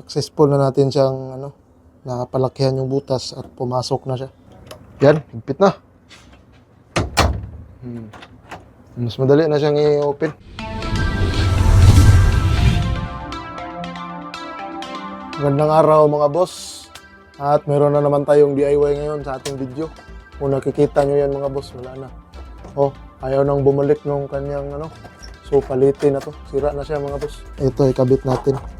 Successful na natin siyang ano, napalakihan yung butas at pumasok na siya. Yan, higpit na. Hmm. Mas madali na siyang i-open. Magandang araw mga boss. At meron na naman tayong DIY ngayon sa ating video. Kung nakikita nyo yan mga boss, wala na. Oh, ayaw nang bumalik nung kanyang ano. So palitin na to. Sira na siya mga boss. Ito ikabit natin.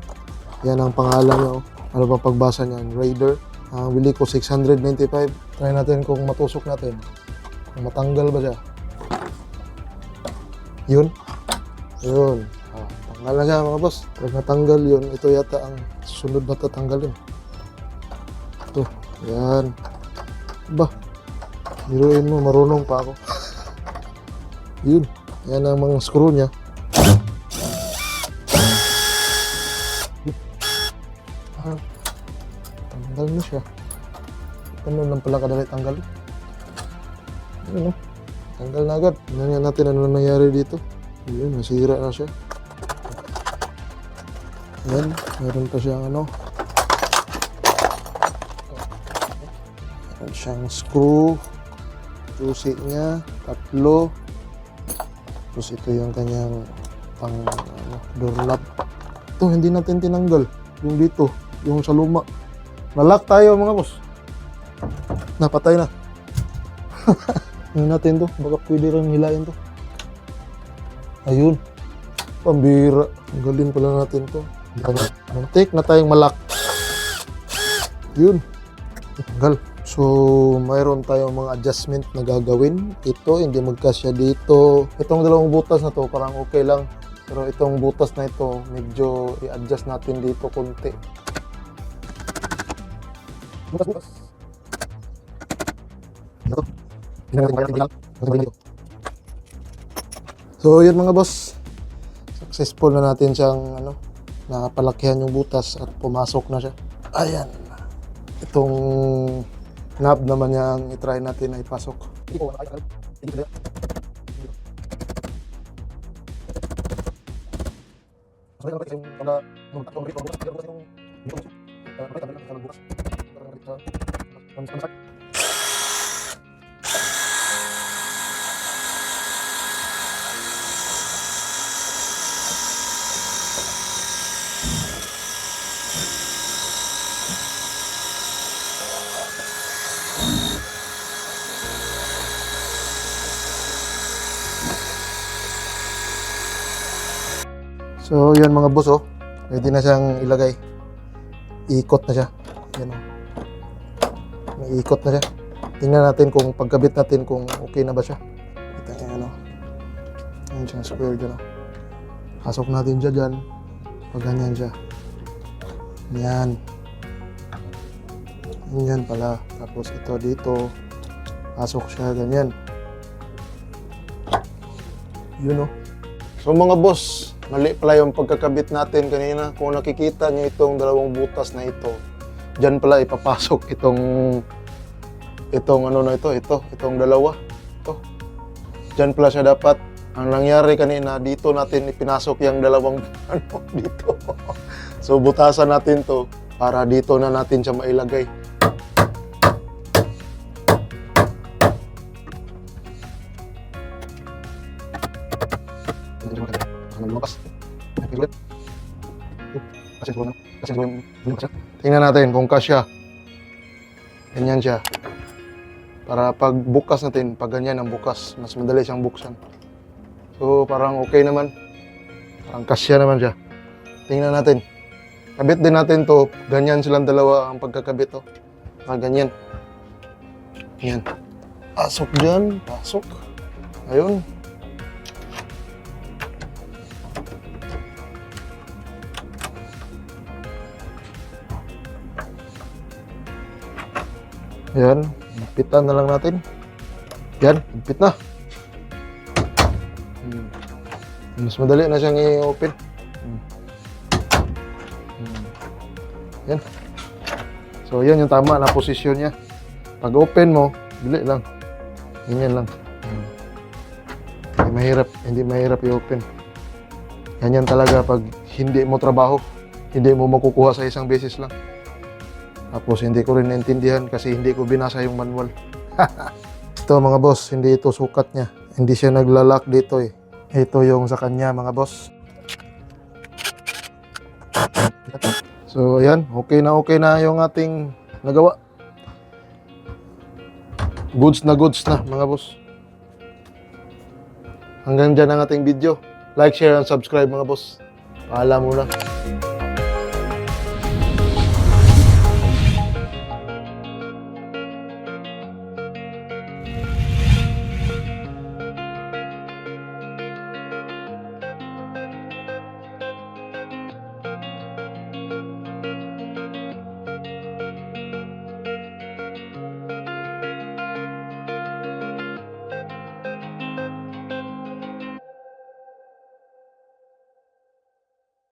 Yan ang pangalan niya. Oh. Ano ba pagbasa niyan? Raider. Ang bili ko 695. Try natin kung matusok natin. Kung matanggal ba siya. Yun. Yun. Ah, tanggal na siya mga boss. Pag natanggal yun, ito yata ang sunod na tatanggalin. Ito. Yan. Ba. Biruin mo, marunong pa ako. yun. Yan ang mga screw niya. Tanggal na siya. Ano lang pala kadali tanggalin? Ano? Tanggal na agad. Tingnan natin ano nangyari dito. Yun, nasira na siya. Yan, meron pa siyang ano. Meron siyang screw. Susi niya, tatlo. Tapos ito yung kanyang pang ano, doorknob. Ito, hindi natin tinanggal. Yung dito, yung sa luma. Nalock tayo mga boss. Napatay na. Ano natin to? Baka pwede rin hilain to. Ayun. Pambira. Galing pala natin to. Muntik na tayong malak. Yun. Tanggal. So, mayroon tayong mga adjustment na gagawin. Ito, hindi magkasya dito. Itong dalawang butas na to, parang okay lang. Pero itong butas na ito, medyo i-adjust natin dito konti. Butas, butas. Ito. Tingnan natin kaya natin bilang. Ito. So, yun mga boss. Successful na natin siyang ano, napalakihan yung butas at pumasok na siya. Ayan. Itong knob naman niya ang itry natin na ipasok. So, yun mga boss, oh. Pwede na siyang ilagay. Ikot na siya. Yan, oh. May ikot na siya. Tingnan natin kung pagkabit natin kung okay na ba siya. Kita niya, ano. Yan siyang square dyan, oh. Pasok natin siya dyan. Pag ganyan siya. Yan. Yan pala. Tapos ito dito. Pasok siya ganyan. Yun, oh. So mga boss, mali pala yung pagkakabit natin kanina. Kung nakikita niyo itong dalawang butas na ito, diyan pala ipapasok itong itong ano na ito, ito, itong dalawa. Ito. Diyan pala siya dapat. Ang nangyari kanina, dito natin ipinasok yung dalawang ano dito. so butasan natin to para dito na natin siya mailagay. Tingnan natin kung kasya. Ganyan siya. Para pag bukas natin, pag ganyan ang bukas, mas madali siyang buksan. So parang okay naman. Parang kasya naman siya. Tingnan natin. Kabit din natin to. Ganyan silang dalawa ang pagkakabit to. Ah, ganyan. Yan. Pasok dyan. Pasok. Ayun. Yan. Higpitan na lang natin. Yan. Higpit na. Hmm. Mas madali na siyang i-open. Hmm. Hmm. Yan. So, yan yung tama na posisyon niya. Pag open mo, bili lang. Ganyan lang. Hmm. Hindi mahirap. Hindi mahirap i-open. Ganyan talaga pag hindi mo trabaho. hindi mo makukuha sa isang beses lang. Tapos hindi ko rin naintindihan kasi hindi ko binasa yung manual. ito mga boss, hindi ito sukat niya. Hindi siya naglalak dito eh. Ito yung sa kanya mga boss. So ayan, okay na okay na yung ating nagawa. Goods na goods na mga boss. Hanggang dyan ang ating video. Like, share, and subscribe mga boss. Paalam muna.